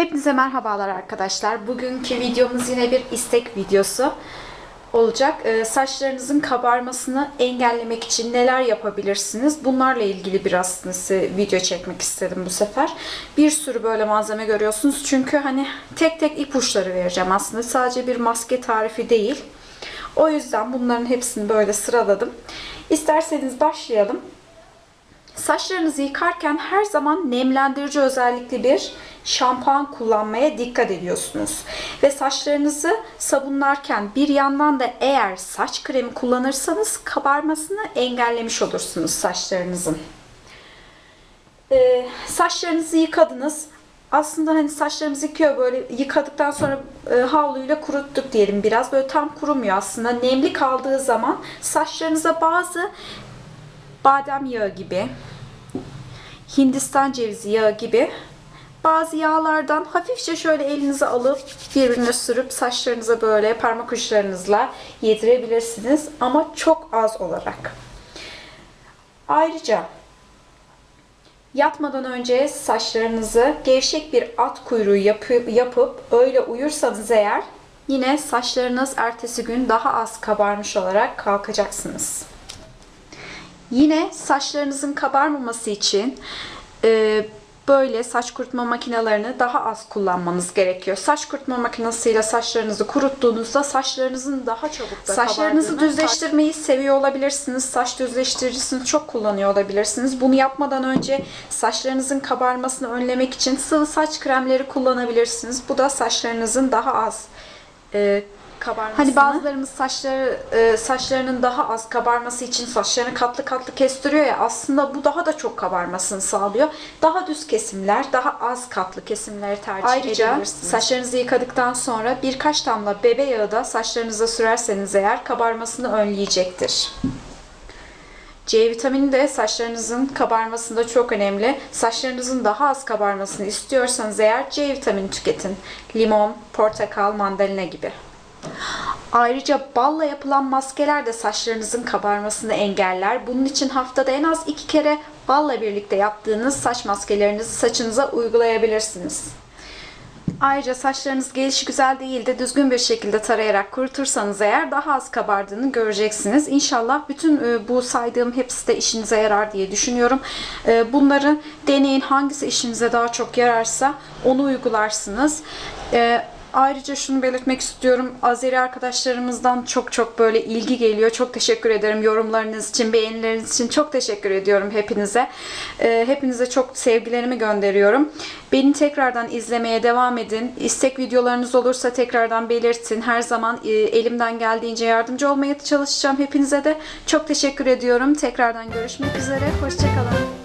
Hepinize merhabalar arkadaşlar. Bugünkü videomuz yine bir istek videosu olacak. Ee, saçlarınızın kabarmasını engellemek için neler yapabilirsiniz? Bunlarla ilgili biraz size video çekmek istedim bu sefer. Bir sürü böyle malzeme görüyorsunuz. Çünkü hani tek tek ipuçları vereceğim aslında. Sadece bir maske tarifi değil. O yüzden bunların hepsini böyle sıraladım. İsterseniz başlayalım. Saçlarınızı yıkarken her zaman nemlendirici özellikli bir şampuan kullanmaya dikkat ediyorsunuz. Ve saçlarınızı sabunlarken bir yandan da eğer saç kremi kullanırsanız kabarmasını engellemiş olursunuz saçlarınızın. Ee, saçlarınızı yıkadınız. Aslında hani saçlarımızı yıkıyor böyle yıkadıktan sonra e, havluyla kuruttuk diyelim biraz. Böyle tam kurumuyor aslında. Nemli kaldığı zaman saçlarınıza bazı badem yağı gibi, Hindistan cevizi yağı gibi bazı yağlardan hafifçe şöyle elinize alıp birbirine sürüp saçlarınıza böyle parmak uçlarınızla yedirebilirsiniz ama çok az olarak. Ayrıca yatmadan önce saçlarınızı gevşek bir at kuyruğu yapıp, yapıp öyle uyursanız eğer yine saçlarınız ertesi gün daha az kabarmış olarak kalkacaksınız. Yine saçlarınızın kabarmaması için e, böyle saç kurutma makinelerini daha az kullanmanız gerekiyor. Saç kurutma makinesiyle saçlarınızı kuruttuğunuzda saçlarınızın daha çabuk da Saçlarınızı düzleştirmeyi seviyor olabilirsiniz. Saç düzleştiricisini çok kullanıyor olabilirsiniz. Bunu yapmadan önce saçlarınızın kabarmasını önlemek için sıvı saç kremleri kullanabilirsiniz. Bu da saçlarınızın daha az e, kabarmasını. Hani bazılarımız saçları e, saçlarının daha az kabarması için saçlarını katlı katlı kestiriyor ya aslında bu daha da çok kabarmasını sağlıyor. Daha düz kesimler, daha az katlı kesimleri tercih Ayrıca saçlarınızı yıkadıktan sonra birkaç damla bebe yağı da saçlarınıza sürerseniz eğer kabarmasını önleyecektir. C vitamini de saçlarınızın kabarmasında çok önemli. Saçlarınızın daha az kabarmasını istiyorsanız eğer C vitamini tüketin. Limon, portakal, mandalina gibi. Ayrıca balla yapılan maskeler de saçlarınızın kabarmasını engeller. Bunun için haftada en az iki kere balla birlikte yaptığınız saç maskelerinizi saçınıza uygulayabilirsiniz. Ayrıca saçlarınız gelişi güzel değil de düzgün bir şekilde tarayarak kurutursanız eğer daha az kabardığını göreceksiniz. İnşallah bütün e, bu saydığım hepsi de işinize yarar diye düşünüyorum. E, Bunları deneyin hangisi işinize daha çok yararsa onu uygularsınız. Ayrıca şunu belirtmek istiyorum. Azeri arkadaşlarımızdan çok çok böyle ilgi geliyor. Çok teşekkür ederim yorumlarınız için, beğenileriniz için. Çok teşekkür ediyorum hepinize. Ee, hepinize çok sevgilerimi gönderiyorum. Beni tekrardan izlemeye devam edin. İstek videolarınız olursa tekrardan belirtin. Her zaman e, elimden geldiğince yardımcı olmaya çalışacağım hepinize de. Çok teşekkür ediyorum. Tekrardan görüşmek üzere. Hoşçakalın.